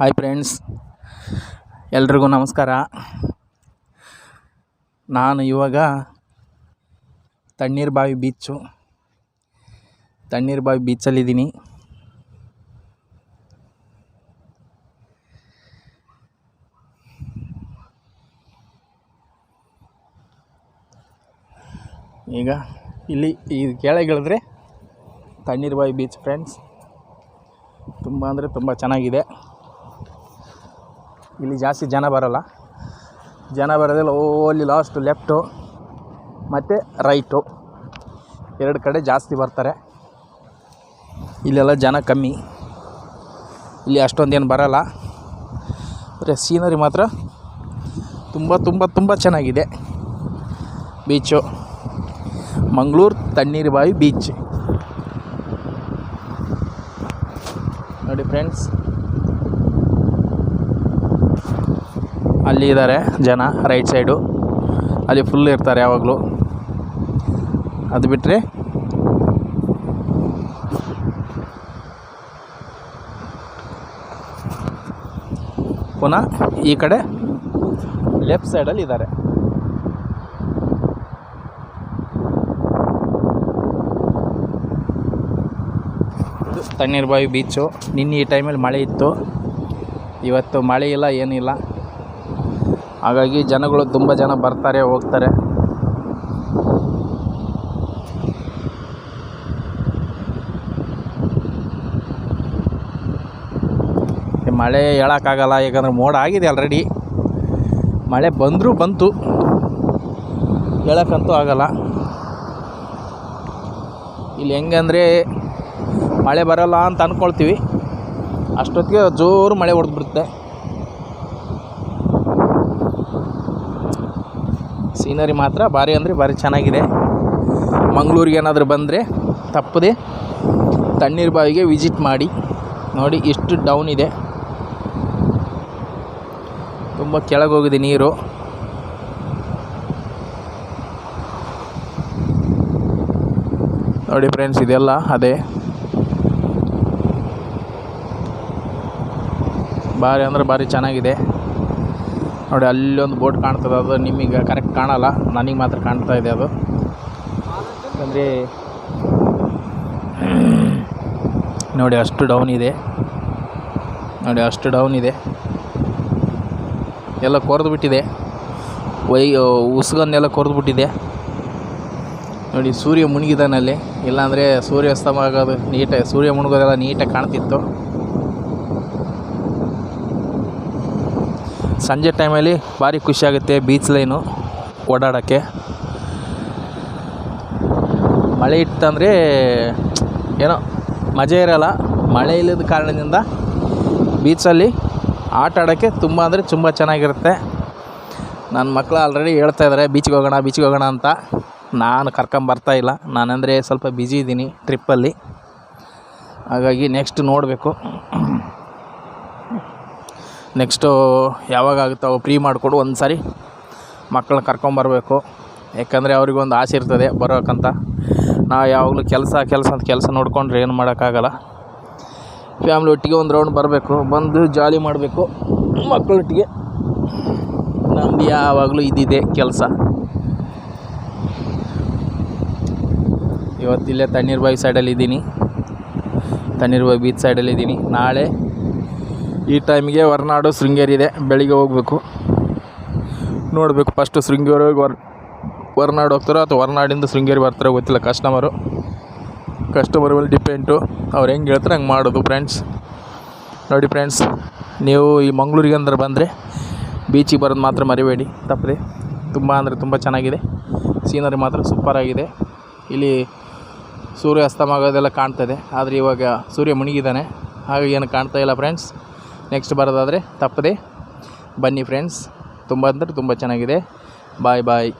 Hi friends, ಎಲ್ರಿಗೂ ನಮಸ್ಕಾರ. ನಾನು ಇವಾಗ ತಣ್ಣೀರು ಬಾವಿ ಬೀಚು ತಣ್ಣೀರು ಬಾವಿ ಬೀಚಲ್ಲಿದ್ದೀನಿ ಈಗ ಇಲ್ಲಿ ಈ ಕೆಳಗಿಳಿದ್ರೆ ತಣ್ಣೀರು ಬಾವಿ ಬೀಚ್ ಫ್ರೆಂಡ್ಸ್ ತುಂಬ ಅಂದರೆ ತುಂಬ ಚೆನ್ನಾಗಿದೆ. ಇಲ್ಲಿ ಜಾಸ್ತಿ ಜನ ಬರೋಲ್ಲ. ಜನ ಬರೋದಿಲ್ಲ ಓಲಿ ಲಾಸ್ಟು ಲೆಫ್ಟು ಮತ್ತು ರೈಟು ಎರಡು ಕಡೆ ಜಾಸ್ತಿ ಬರ್ತಾರೆ. ಇಲ್ಲೆಲ್ಲ ಜನ ಕಮ್ಮಿ. ಇಲ್ಲಿ ಅಷ್ಟೊಂದೇನು ಬರೋಲ್ಲ. ಆದರೆ ಸೀನರಿ ಮಾತ್ರ ತುಂಬ ತುಂಬ ತುಂಬ ಚೆನ್ನಾಗಿದೆ. ಬೀಚು ಮಂಗಳೂರು ತಣ್ಣೀರು ಬಾವಿ ಬೀಚ್ ನೋಡಿ ಫ್ರೆಂಡ್ಸ್ ಅಲ್ಲಿ ಇದ್ದಾರೆ ಜನ ರೈಟ್ ಸೈಡು ಅಲ್ಲಿ ಫುಲ್ ಇರ್ತಾರೆ ಯಾವಾಗಲೂ. ಅದು ಬಿಟ್ಟರೆ ಪುನಃ ಈ ಕಡೆ ಲೆಫ್ಟ್ ಸೈಡಲ್ಲಿ ಇದ್ದಾರೆ ತಣ್ಣೀರ್ಬಾವಿ ತಣ್ಣೀರು ಬಾವಿ ಬೀಚು ನಿನ್ನೆ ಈ ಟೈಮಲ್ಲಿ ಮಳೆ ಇತ್ತು. ಇವತ್ತು ಮಳೆ ಇಲ್ಲ, ಏನಿಲ್ಲ. ಹಾಗಾಗಿ ಜನಗಳು ತುಂಬ ಜನ ಬರ್ತಾರೆ, ಹೋಗ್ತಾರೆ. ಮಳೆ ಹೇಳೋಕ್ಕಾಗಲ್ಲ, ಯಾಕಂದರೆ ಮೋಡ ಆಗಿದೆ ಆಲ್ರೆಡಿ ಮಳೆ ಬಂದರೂ ಬಂತು, ಹೇಳೋಕ್ಕಂತೂ ಆಗಲ್ಲ. ಇಲ್ಲಿ ಹೆಂಗಂದರೆ ಮಳೆ ಬರೋಲ್ಲ ಅಂತ ಅಂದ್ಕೊಳ್ತೀವಿ ಅಷ್ಟೊತ್ತಿಗೆ ಜೋರು ಮಳೆ ಹೊಡೆದ್ಬಿಡುತ್ತೆ. ಸೀನರಿ ಮಾತ್ರ, ಭಾರಿ ಅಂದರೆ ಭಾರಿ ಚೆನ್ನಾಗಿದೆ. ಮಂಗಳೂರಿಗೆ ಏನಾದರೂ ಬಂದರೆ ತಪ್ಪದೆ ತಣ್ಣೀರು ಬಾವಿಗೆ ವಿಸಿಟ್ ಮಾಡಿ. ನೋಡಿ ಎಷ್ಟು ಡೌನ್ ಇದೆ. ತುಂಬ ಕೆಳಗೆ ಹೋಗಿದೆ ನೀರು. ನೋಡಿ ಫ್ರೆಂಡ್ಸ್ ಇದೆಲ್ಲ ಅದೇ. ಭಾರಿ ಅಂದರೆ ಭಾರಿ ಚೆನ್ನಾಗಿದೆ. ನೋಡಿ ಅಲ್ಲೊಂದು ಬೋಟ್ ಕಾಣ್ತದೆ. ಅದು ನಿಮಗೆ ಕರೆಕ್ಟ್ ಕಾಣಲ್ಲ. ನನಗೆ ಮಾತ್ರ ಕಾಣ್ತಾ ಇದೆ ಅದು. ಅಂದರೆ ನೋಡಿ, ಅಷ್ಟು ಡೌನ್ ಇದೆ. ನೋಡಿ, ಅಷ್ಟು ಡೌನ್ ಇದೆ. ಎಲ್ಲ ಕೊರೆದು ಬಿಟ್ಟಿದೆ ವೈ, ಉಸುಗನ್ನೆಲ್ಲ ಕೊರೆದು ಬಿಟ್ಟಿದೆ ನೋಡಿ, ಸೂರ್ಯ ಮುಳುಗಿದಾನಲ್ಲಿ ಇಲ್ಲಾಂದರೆ ಸೂರ್ಯಾಸ್ತಮ ಆಗೋದು ನೀಟಾಗಿ ಸೂರ್ಯ ಮುಣಗೋದೆಲ್ಲ ನೀಟಾಗಿ ಕಾಣ್ತಿತ್ತು. ಸಂಜೆ ಟೈಮಲ್ಲಿ ಭಾರಿ ಖುಷಿಯಾಗುತ್ತೆ ಬೀಚ್ ಲೈನು ಓಡಾಡೋಕ್ಕೆ. ಮಳೆ ಇತ್ತಂದರೆ ಏನೋ ಮಜಾ ಇರೋಲ್ಲ. ಮಳೆ ಇಲ್ಲದ ಕಾರಣದಿಂದ ಬೀಚಲ್ಲಿ ಆಟ ಆಡೋಕ್ಕೆ ತುಂಬ ಅಂದರೆ ತುಂಬ ಚೆನ್ನಾಗಿರುತ್ತೆ. ನನ್ನ ಮಕ್ಕಳು ಆಲ್ರೆಡಿ ಹೇಳ್ತಾ ಇದ್ದಾರೆ ಬೀಚ್ಗೆ ಹೋಗೋಣ ಬೀಚ್ಗೆ ಹೋಗೋಣ ಅಂತ. ನಾನು ಕರ್ಕೊಂಬರ್ತಾ ಇಲ್ಲ. ನಾನಂದರೆ ಸ್ವಲ್ಪ ಬ್ಯುಸಿ ಇದ್ದೀನಿ ಟ್ರಿಪ್ಪಲ್ಲಿ ಹಾಗಾಗಿ ನೆಕ್ಸ್ಟ್ ನೋಡಬೇಕು. ನೆಕ್ಸ್ಟು ಯಾವಾಗ ಆಗುತ್ತೋ ಫ್ರೀ ಮಾಡಿಕೊಡು ಒಂದು ಸಾರಿ ಮಕ್ಕಳನ್ನ ಕರ್ಕೊಂಬರಬೇಕು. ಯಾಕಂದರೆ ಅವ್ರಿಗೊಂದು ಆಸೆ ಇರ್ತದೆ ಬರೋಕ್ಕಂತ ನಾವು ಯಾವಾಗಲೂ ಕೆಲಸ ಕೆಲಸ ಅಂತ ಕೆಲಸ ನೋಡಿಕೊಂಡ್ರೆ ಏನು ಮಾಡೋಕ್ಕಾಗಲ್ಲ. ಫ್ಯಾಮ್ಲಿ ಒಟ್ಟಿಗೆ ಒಂದು ರೌಂಡ್ ಬರಬೇಕು. ಬಂದು ಜಾಲಿ ಮಾಡಬೇಕು. ಮಕ್ಕಳೊಟ್ಟಿಗೆ. ನಮ್ದು ಯಾವಾಗಲೂ ಇದಿದೆ ಕೆಲಸ. ಇವತ್ತಿಲ್ಲೇ ತಣ್ಣೀರ್ಬಾಯಿ ಸೈಡಲ್ಲಿ ಇದ್ದೀನಿ. ತಣ್ಣೀರ್ಬಾಯಿ ಬೀಚ್ ಸೈಡಲ್ಲಿ ಇದ್ದೀನಿ. ನಾಳೆ ಈ ಟೈಮ್ಗೆ ಹೊರನಾಡು ಶೃಂಗೇರಿ ಇದೆ. ಬೆಳಿಗ್ಗೆ ಹೋಗಬೇಕು. ನೋಡಬೇಕು ಫಸ್ಟು ಶೃಂಗೇರಿ ಹೋಗಿ ಹೊರ ಹೊರನಾಡು ಹೋಗ್ತಾರೋ ಅಥವಾ ಹೊರನಾಡಿಂದ ಶೃಂಗೇರಿ ಬರ್ತಾರೋ ಗೊತ್ತಿಲ್ಲ ಕಸ್ಟಮರು ಕಸ್ಟಮರ್ ಮೇಲೆ ಡಿಪೆಂಡು ಅವ್ರು ಹೆಂಗೆ ಹೇಳ್ತಾರೆ ಹಂಗೆ ಮಾಡೋದು ಫ್ರೆಂಡ್ಸ್ ನೋಡಿ ಫ್ರೆಂಡ್ಸ್ ನೀವು ಈ ಮಂಗಳೂರಿಗೆ ಅಂದ್ರೆ ಬಂದರೆ ಬೀಚಿಗೆ ಬರೋದು ಮಾತ್ರ ಮರಿಬೇಡಿ. ತಪ್ಪದೆ. ತುಂಬ ಅಂದರೆ ತುಂಬ ಚೆನ್ನಾಗಿದೆ. ಸೀನರಿ ಮಾತ್ರ ಸೂಪರಾಗಿದೆ ಇಲ್ಲಿ ಸೂರ್ಯ ಅಸ್ತಮ ಆಗೋದೆಲ್ಲ ಕಾಣ್ತದೆ ಆದರೆ ಇವಾಗ ಸೂರ್ಯ ಮುಣಿಗಿದ್ದಾನೆ ಹಾಗಾಗಿ ಏನು ಕಾಣ್ತಾ ಇಲ್ಲ ಫ್ರೆಂಡ್ಸ್ ನೆಕ್ಸ್ಟ್ ಬರೋದಾದರೆ ತಪ್ಪದೆ ಬನ್ನಿ ಫ್ರೆಂಡ್ಸ್ ತುಂಬ ಅಂದರೆ ತುಂಬ ಚೆನ್ನಾಗಿದೆ. ಬಾಯ್ ಬಾಯ್